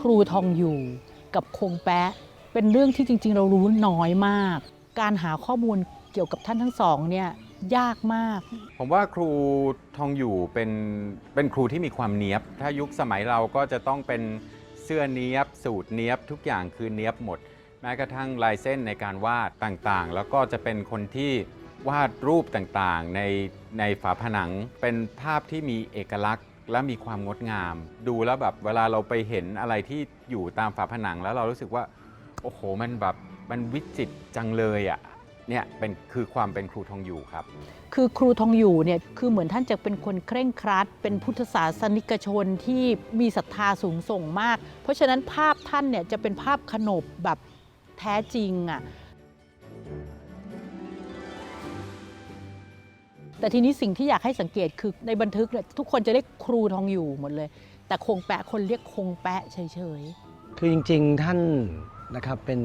ครูทองอยู่กับคงแปะเป็นเรื่องที่จริง ๆ เรารู้น้อยมาก การหาข้อมูลเกี่ยวกับท่านทั้งสองเนี่ยยากมาก ผมว่าครูทองอยู่เป็นเป็นครูที่มีความเนี้ยบ ถ้ายุคสมัยเราก็จะต้องเป็นเสื้อเนี้ยบ สูตรเนี้ยบ ทุกอย่างคือเนี้ยบหมด แม้กระทั่งลายเส้นในการวาดต่างๆ แล้วก็จะเป็นคนที่วาดรูปต่างๆ ในในฝาผนังเป็นภาพที่มีเอกลักษณ์ และมีความงดงาม ดูแล้วแบบเวลาเราไปเห็นอะไรที่อยู่ตามฝาผนังแล้วเรารู้สึกว่า โอ้โหมันแบบมันวิจิตรจังเลยอะ่ะเนี่ยเป็นคือความเป็นครูทองอยู่ครับ คือครูทองอยู่เนี่ยคือเหมือนท่านจะเป็นคนเคร่งครัด เป็นพุทธศาสนิกชนที่มีศรัทธาสูงส่งมาก เพราะฉะนั้นภาพท่านเนี่ยจะเป็นภาพขนบแบบแท้จริงอะ่ะ แต่ทีนี้สิ่งที่อยากให้สังเกตคือในบันทึกเนี่ยทุกคนจะเรียกครูทองอยู่หมดเลย แต่คงแปะคนเรียกคงแปะเฉยๆคือจริงๆท่านนะครับเป็น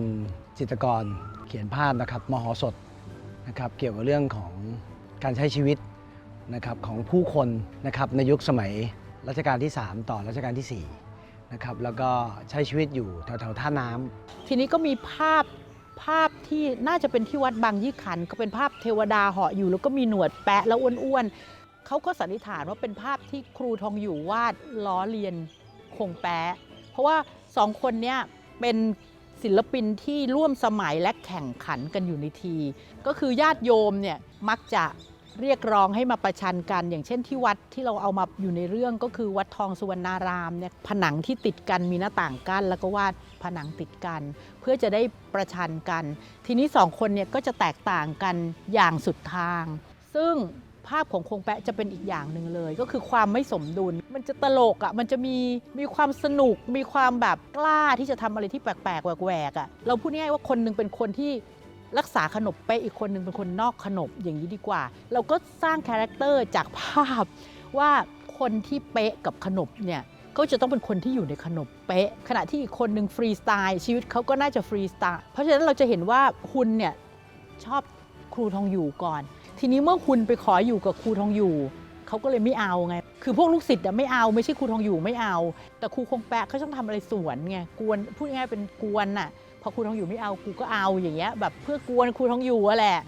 จิตรกรเขียนภาพนะครับมหสถนะครับเกี่ยวกับเรื่องของการใช้ชีวิตนะครับของผู้คนนะครับในยุคสมัยรัชกาลที่ 3 ต่อรัชกาลที่4นะครับแล้วก็ใช้ชีวิตอยู่แถวๆท่าน้ำทีนี้ก็มีภาพ ภาพที่น่าจะเป็นที่วัดบางยี่ขัน ก็เป็นภาพเทวดาเหาะอยู่ แล้วก็มีหนวดแปะแล้วอ้วนๆเขาก็สันนิษฐานว่าเป็นภาพที่ครูทองอยู่วาดล้อเลียนคงแปะเพราะว่าสองคนเนี้ยเป็นศิลปินที่ร่วมสมัยและแข่งขันกันอยู่ในที ก็คือญาติโยมเนี่ยมักจะ เรียกร้องให้มาประชันกัน อย่างเช่นที่วัดที่เราเอามาอยู่ในเรื่องก็คือวัดทองสุวรรณารามเนี่ยผนังที่ติดกันมีหน้าต่างกั้น แล้วก็วาดผนังติดกัน เพื่อจะได้ประชันกัน ทีนี้สองคนเนี่ยก็จะแตกต่างกันอย่างสุดทาง ซึ่งภาพของคงแปะจะเป็นอีกอย่างหนึ่งเลย ก็คือความไม่สมดุล มันจะตลกอะ่ะมันจะมีมีความสนุก มีความแบบกล้าที่จะทำอะไรที่แปลกๆแหวกๆอะ่ะเราพูดง่ายว่าคนหนึงเป็นคนที่ รักษาขนบเป๊ะอีกคนหนึ่งเป็นคนนอกขนบอย่างนี้ดีกว่า เราก็สร้างคาแรคเตอร์จากภาพว่าคนที่เป๊ะกับขนบเนี่ยก็จะต้องเป็นคนที่อยู่ในขนบเป๊ะ ขณะที่อีกคนหนึ่งฟรีสไตล์ชีวิตเขาก็น่าจะฟรีสไตล์เพราะฉะนั้นเราจะเห็นว่าคุณเนี่ยชอบครูทองอยู่ก่อน ทีนี้เมื่อคุณไปขออยู่กับครูทองอยู่เขาก็เลยไม่เอาไง คือพวกลูกศิษย์อะไม่เอาไม่ใช่ครูทองอยู่ไม่เอา แต่ครูคงแปะเขาต้องทำอะไรสวนไงกวนพูดง่ายๆเป็นกวนน่ะ อครูทองอยู่ไม่เอากูก็เอาอย่างเงี้ยแบบเพื่อกวนครูทองอยู่อะแหละ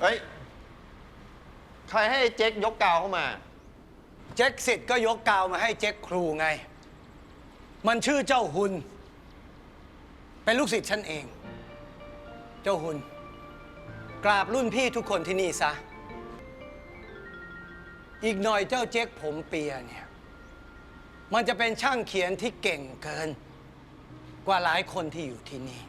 เฮ้ย ใครให้เจ๊กยกกาวเข้ามา เจ๊กสิทธิ์ก็ยกกาวมาให้เจ๊กครูไง มันชื่อเจ้าหุน เป็นลูกศิษย์ฉันเอง เจ้าหุน กราบรุ่นพี่ทุกคนที่นี่ซะ อีกหน่อยเจ้าเจ๊กผมเปียเนี่ย มันจะเป็นช่างเขียนที่เก่งเกิน กว่าหลายคนที่อยู่ที่นี่